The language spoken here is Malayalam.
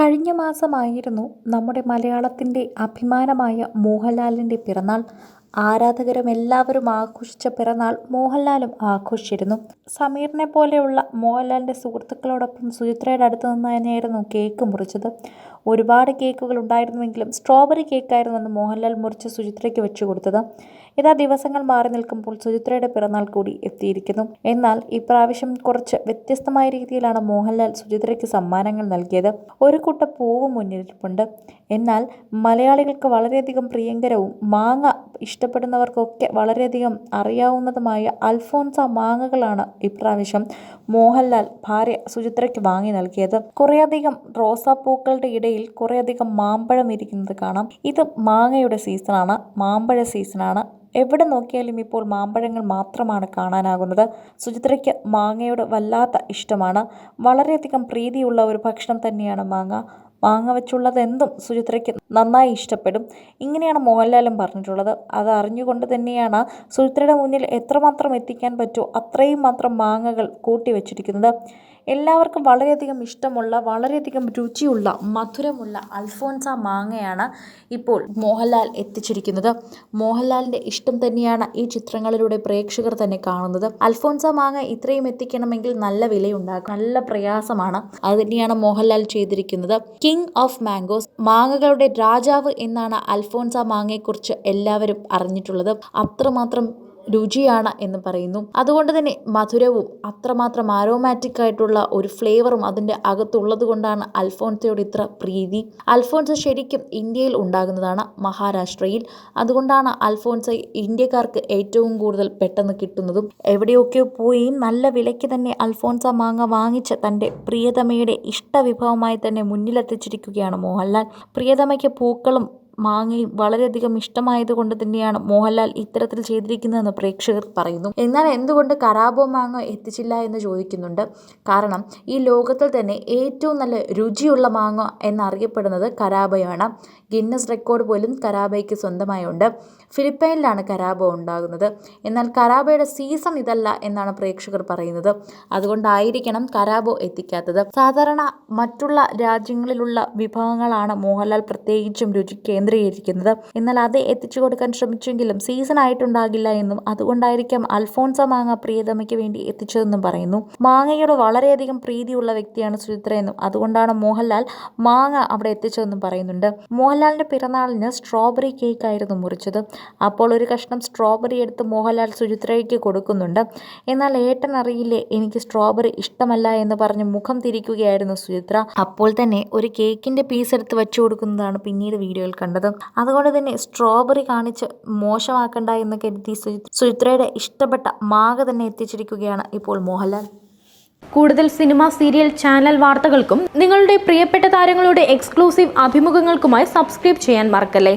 കഴിഞ്ഞ മാസമായിരുന്നു നമ്മുടെ മലയാളത്തിന്റെ അഭിമാനമായ മോഹൻലാലിന്റെ പിറന്നാൾ. ആരാധകരും എല്ലാവരും ആഘോഷിച്ച പിറന്നാൾ മോഹൻലാലും ആഘോഷിച്ചിരുന്നു. സമീറിനെ പോലെയുള്ള മോഹൻലാലിന്റെ സുഹൃത്തുക്കളോടൊപ്പം സുചിത്രയുടെ അടുത്ത് നിന്ന് തന്നെയായിരുന്നു കേക്ക് മുറിച്ചത്. ഒരുപാട് കേക്കുകൾ ഉണ്ടായിരുന്നുവെങ്കിലും സ്ട്രോബെറി കേക്കായിരുന്നു അന്ന് മോഹൻലാൽ മുറിച്ച് സുചിത്രയ്ക്ക് വെച്ചു കൊടുത്തത്. ഇതാ ദിവസങ്ങൾ മാറി നിൽക്കുമ്പോൾ സുചിത്രയുടെ പിറന്നാൾ കൂടി എത്തിയിരിക്കുന്നു. എന്നാൽ ഇപ്രാവശ്യം കുറച്ച് വ്യത്യസ്തമായ രീതിയിലാണ് മോഹൻലാൽ സുചിത്രയ്ക്ക് സമ്മാനങ്ങൾ നൽകിയത്. ഒരു കുട്ട പൂവ് മുന്നിലിരിപ്പുണ്ട്. എന്നാൽ മലയാളികൾക്ക് വളരെയധികം പ്രിയങ്കരവും മാങ്ങ ഇഷ്ടപ്പെടുന്നവർക്കൊക്കെ വളരെയധികം അറിയാവുന്നതുമായ അൽഫോൻസ മാങ്ങകളാണ് ഇപ്രാവശ്യം മോഹൻലാൽ ഭാര്യ സുചിത്രയ്ക്ക് വാങ്ങി നൽകിയത്. കുറേയധികം റോസാപ്പൂക്കളുടെ ഇടയിൽ കുറേയധികം മാമ്പഴം ഇരിക്കുന്നത് കാണാം. ഇത് മാങ്ങയുടെ സീസണാണ് മാമ്പഴ സീസണാണ് എവിടെ നോക്കിയാലും ഇപ്പോൾ മാമ്പഴങ്ങൾ മാത്രമാണ് കാണാനാകുന്നത്. സുചിത്രയ്ക്ക് മാങ്ങയോട് വല്ലാത്ത ഇഷ്ടമാണ്. വളരെയധികം പ്രീതിയുള്ള ഒരു ഭക്ഷണം തന്നെയാണ് മാങ്ങ. മാങ്ങ വെച്ചുള്ളത് എന്തും സുചിത്രയ്ക്ക് നന്നായി ഇഷ്ടപ്പെടും. ഇങ്ങനെയാണ് മോഹൻലാലും പറഞ്ഞിട്ടുള്ളത്. അത് അറിഞ്ഞുകൊണ്ട് തന്നെയാണ് സുചിത്രയുടെ മുന്നിൽ എത്രമാത്രം എത്തിക്കാൻ പറ്റുമോ അത്രയും മാത്രം മാങ്ങകൾ കൂട്ടി വെച്ചിരിക്കുന്നത്. എല്ലാവർക്കും വളരെയധികം ഇഷ്ടമുള്ള വളരെയധികം രുചിയുള്ള മധുരമുള്ള അൽഫോൻസ മാങ്ങയാണ് ഇപ്പോൾ മോഹൻലാൽ എത്തിച്ചിരിക്കുന്നത്. മോഹൻലാലിന്റെ ഇഷ്ടം തന്നെയാണ് ഈ ചിത്രങ്ങളിലൂടെ പ്രേക്ഷകർ തന്നെ കാണുന്നത്. അൽഫോൻസ മാങ്ങ ഇത്രയും എത്തിക്കണമെങ്കിൽ നല്ല വിലയുണ്ടാക്കും നല്ല പ്രയാസമാണ്. അത് തന്നെയാണ് മോഹൻലാൽ ചെയ്തിരിക്കുന്നത്. കിങ് ഓഫ് മാംഗോസ് മാങ്ങകളുടെ രാജാവ് എന്നാണ് അൽഫോൻസ മാങ്ങയെക്കുറിച്ച് എല്ലാവരും അറിഞ്ഞിട്ടുള്ളത്. അത്രമാത്രം രുചിയാണ് എന്ന് പറയുന്നു. അതുകൊണ്ട് തന്നെ മധുരവും അത്രമാത്രം ആരോമാറ്റിക് ആയിട്ടുള്ള ഒരു ഫ്ലേവറും അതിന്റെ അകത്തുള്ളത് കൊണ്ടാണ് അൽഫോൺസയോട് ഇത്ര പ്രീതി. അൽഫോൺസ ശരിക്കും ഇന്ത്യയിൽ ഉണ്ടാകുന്നതാണ് മഹാരാഷ്ട്രയിൽ. അതുകൊണ്ടാണ് അൽഫോൺസ ഇന്ത്യക്കാർക്ക് ഏറ്റവും കൂടുതൽ പെട്ടെന്ന് കിട്ടുന്നതും. എവിടെയൊക്കെ പോയി നല്ല വിലയ്ക്ക് തന്നെ അൽഫോൺസ മാങ്ങ വാങ്ങിച്ച് തന്റെ പ്രിയതമയുടെ ഇഷ്ടവിഭവമായി തന്നെ മുന്നിലെത്തിച്ചിരിക്കുകയാണ് മോഹൻലാൽ. പ്രിയതമയ്ക്ക് പൂക്കളും മാങ്ങയും വളരെയധികം ഇഷ്ടമായതുകൊണ്ട് തന്നെയാണ് മോഹൻലാൽ ഇത്തരത്തിൽ ചെയ്തിരിക്കുന്നതെന്ന് പ്രേക്ഷകർ പറയുന്നു. എന്നാൽ എന്തുകൊണ്ട് കറാബോ മാങ്ങ എത്തിച്ചില്ല എന്ന് ചോദിക്കുന്നുണ്ട്. കാരണം ഈ ലോകത്തിൽ തന്നെ ഏറ്റവും നല്ല രുചിയുള്ള മാങ്ങ എന്നറിയപ്പെടുന്നത് കരാബയാണ് ഗിന്നസ് റെക്കോർഡ് പോലും കരാബയ്ക്ക് സ്വന്തമായുണ്ട്. ഫിലിപ്പൈനിലാണ് കരാബോ ഉണ്ടാകുന്നത്. എന്നാൽ കരാബയുടെ സീസൺ ഇതല്ല എന്നാണ് പ്രേക്ഷകർ പറയുന്നത്. അതുകൊണ്ടായിരിക്കണം കരാബോ എത്തിക്കാത്തത്. സാധാരണ മറ്റുള്ള രാജ്യങ്ങളിലുള്ള വിഭവങ്ങളാണ് മോഹൻലാൽ പ്രത്യേകിച്ചും രുചി കേന്ദ്രീകരിക്കുന്നത്. എന്നാൽ അത് എത്തിച്ചു കൊടുക്കാൻ ശ്രമിച്ചെങ്കിലും സീസൺ ആയിട്ടുണ്ടാകില്ല എന്നും അതുകൊണ്ടായിരിക്കാം അൽഫോൺസ മാങ്ങ പ്രിയതമയ്ക്ക് വേണ്ടി എത്തിച്ചതെന്നും പറയുന്നു. മാങ്ങയോട് വളരെയധികം പ്രീതിയുള്ള വ്യക്തിയാണ് സുചിത്ര എന്നും അതുകൊണ്ടാണ് മോഹൻലാൽ മാങ്ങ അവിടെ എത്തിച്ചതെന്നും പറയുന്നുണ്ട്. മോഹൻലാലിന്റെ പിറന്നാളിന് സ്ട്രോബെറി കേക്ക് ആയിരുന്നു മുറിച്ചത്. അപ്പോൾ ഒരു കഷ്ണം സ്ട്രോബെറി എടുത്ത് മോഹൻലാൽ സുചിത്രയ്ക്ക് കൊടുക്കുന്നുണ്ട്. എന്നാൽ ഏട്ടൻ അറിയില്ലേ എനിക്ക് സ്ട്രോബെറി ഇഷ്ടമല്ല എന്ന് പറഞ്ഞ് മുഖം തിരിക്കുകയായിരുന്നു സുചിത്ര. അപ്പോൾ തന്നെ ഒരു കേക്കിന്റെ പീസ് എടുത്ത് വെച്ചു കൊടുക്കുന്നതാണ് പിന്നീട് വീഡിയോയിൽ കണ്ടത്. അതുകൊണ്ട് തന്നെ സ്ട്രോബെറി കാണിച്ച് മോശമാക്കണ്ട എന്ന് കരുതി സുചിത്രയുടെ ഇഷ്ടപ്പെട്ട മാഗ തന്നെ എത്തിച്ചിരിക്കുകയാണ് ഇപ്പോൾ മോഹൻലാൽ. കൂടുതൽ സിനിമ സീരിയൽ ചാനൽ വാർത്തകൾക്കും നിങ്ങളുടെ പ്രിയപ്പെട്ട താരങ്ങളുടെ എക്സ്ക്ലൂസീവ് അഭിമുഖങ്ങൾക്കുമായി സബ്സ്ക്രൈബ് ചെയ്യാൻ മറക്കല്ലേ?